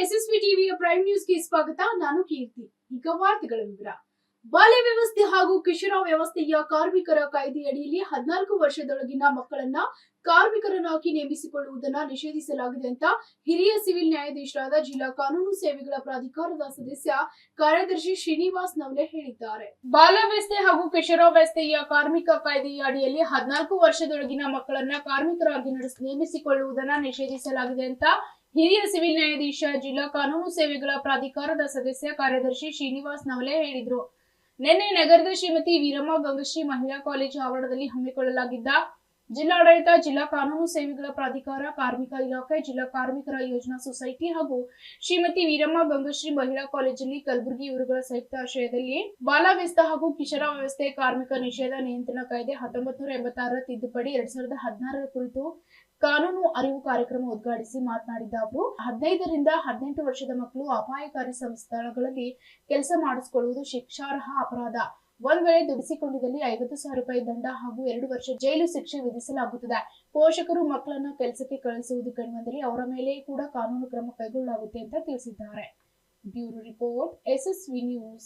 SSV ಟಿವಿಯ prime ನ್ಯೂಸ್ಗೆ ಸ್ವಾಗತ. ನಾನು ಕೀರ್ತಿ. ಈಗ ವಾರ್ತೆಗಳ ವಿವರ. ಬಾಲ್ಯ ವ್ಯವಸ್ಥೆ ಹಾಗೂ ಕಿಶೋರ ವ್ಯವಸ್ಥೆಯ ಕಾರ್ಮಿಕರ ಕಾಯ್ದೆಯಡಿಯಲ್ಲಿ ಹದಿನಾಲ್ಕು ವರ್ಷದೊಳಗಿನ ಮಕ್ಕಳನ್ನ ಕಾರ್ಮಿಕರನ್ನಾಗಿ ನೇಮಿಸಿಕೊಳ್ಳುವುದನ್ನು ನಿಷೇಧಿಸಲಾಗಿದೆ ಅಂತ ಹಿರಿಯ ಸಿವಿಲ್ ನ್ಯಾಯಾಧೀಶರಾದ ಜಿಲ್ಲಾ ಕಾನೂನು ಸೇವೆಗಳ ಪ್ರಾಧಿಕಾರದ ಸದಸ್ಯ ಕಾರ್ಯದರ್ಶಿ ಶ್ರೀನಿವಾಸ್ ನವಲೆ ಹೇಳಿದ್ದಾರೆ. ಬಾಲ್ಯಾವಸ್ಥೆ ಹಾಗೂ ಕಿಶೋರಾವಸ್ಥೆಯ ಕಾರ್ಮಿಕ ಕಾಯ್ದೆಯ ಅಡಿಯಲ್ಲಿ ಹದಿನಾಲ್ಕು ವರ್ಷದೊಳಗಿನ ಮಕ್ಕಳನ್ನ ಕಾರ್ಮಿಕರಾಗಿ ನಡೆಸಿ, ನೇಮಿಸಿಕೊಳ್ಳುವುದನ್ನು ನಿಷೇಧಿಸಲಾಗಿದೆ ಅಂತ ಹಿರಿಯ ಸಿವಿಲ್ ನ್ಯಾಯಾಧೀಶ, ಜಿಲ್ಲಾ ಕಾನೂನು ಸೇವೆಗಳ ಪ್ರಾಧಿಕಾರದ ಸದಸ್ಯ ಕಾರ್ಯದರ್ಶಿ ಶ್ರೀನಿವಾಸ್ ನವಲೆ ಹೇಳಿದರು. ನಿನ್ನೆ ನಗರದ ಶ್ರೀಮತಿ ವೀರಮ್ಮ ಗಂಗಶ್ರೀ ಮಹಿಳಾ ಕಾಲೇಜು ಆವರಣದಲ್ಲಿ ಹಮ್ಮಿಕೊಳ್ಳಲಾಗಿದ್ದ ಜಿಲ್ಲಾಡಳಿತ ಜಿಲ್ಲಾ ಕಾನೂನು ಸೇವೆಗಳ ಪ್ರಾಧಿಕಾರ ಕಾರ್ಮಿಕ ಇಲಾಖೆ ಜಿಲ್ಲಾ ಕಾರ್ಮಿಕರ ಯೋಜನಾ ಸೊಸೈಟಿ ಹಾಗೂ ಶ್ರೀಮತಿ ವೀರಮ್ಮ ಗಂಗಶ್ರೀ ಮಹಿಳಾ ಕಾಲೇಜಲ್ಲಿ ಕಲಬುರಗಿ ಇವರುಗಳ ಸಂಯುಕ್ತ ಆಶ್ರಯದಲ್ಲಿ ಬಾಲಾವ್ಯಸ್ತ ಹಾಗೂ ಕಿಶೋರ ವ್ಯವಸ್ಥೆ ಕಾರ್ಮಿಕ ನಿಷೇಧ ನಿಯಂತ್ರಣ ಕಾಯ್ದೆ ಹತ್ತೊಂಬತ್ತು ನೂರ ಎಂಬತ್ತಾರರ ತಿದ್ದುಪಡಿ ಎರಡ್ ಸಾವಿರದ ಹದಿನಾರರ ಕುರಿತು ಕಾನೂನು ಅರಿವು ಕಾರ್ಯಕ್ರಮ ಉದ್ಘಾಟಿಸಿ ಮಾತನಾಡಿದ ಅವರು ಹದಿನೈದರಿಂದ ಹದಿನೆಂಟು ವರ್ಷದ ಮಕ್ಕಳು ಅಪಾಯಕಾರಿ ಸಂಸ್ಥಾನಗಳಲ್ಲಿ ಕೆಲಸ ಮಾಡಿಸಿಕೊಳ್ಳುವುದು ಶಿಕ್ಷಾರ್ಹ ಅಪರಾಧ. ಒಂದ್ ವೇಳೆ ದುಡಿಸಿಕೊಂಡಿದ್ದಲ್ಲಿ ಐವತ್ತು ಸಾವಿರ ರೂಪಾಯಿ ದಂಡ ಹಾಗೂ ಎರಡು ವರ್ಷ ಜೈಲು ಶಿಕ್ಷೆ ವಿಧಿಸಲಾಗುತ್ತದೆ. ಪೋಷಕರು ಮಕ್ಕಳನ್ನ ಕೆಲಸಕ್ಕೆ ಕಳಿಸುವುದು ಕಂಡುಬಂದರೆ ಅವರ ಮೇಲೆ ಕೂಡ ಕಾನೂನು ಕ್ರಮ ಕೈಗೊಳ್ಳಲಾಗುತ್ತೆ ಅಂತ ತಿಳಿಸಿದ್ದಾರೆ. Bureau report, SSV news.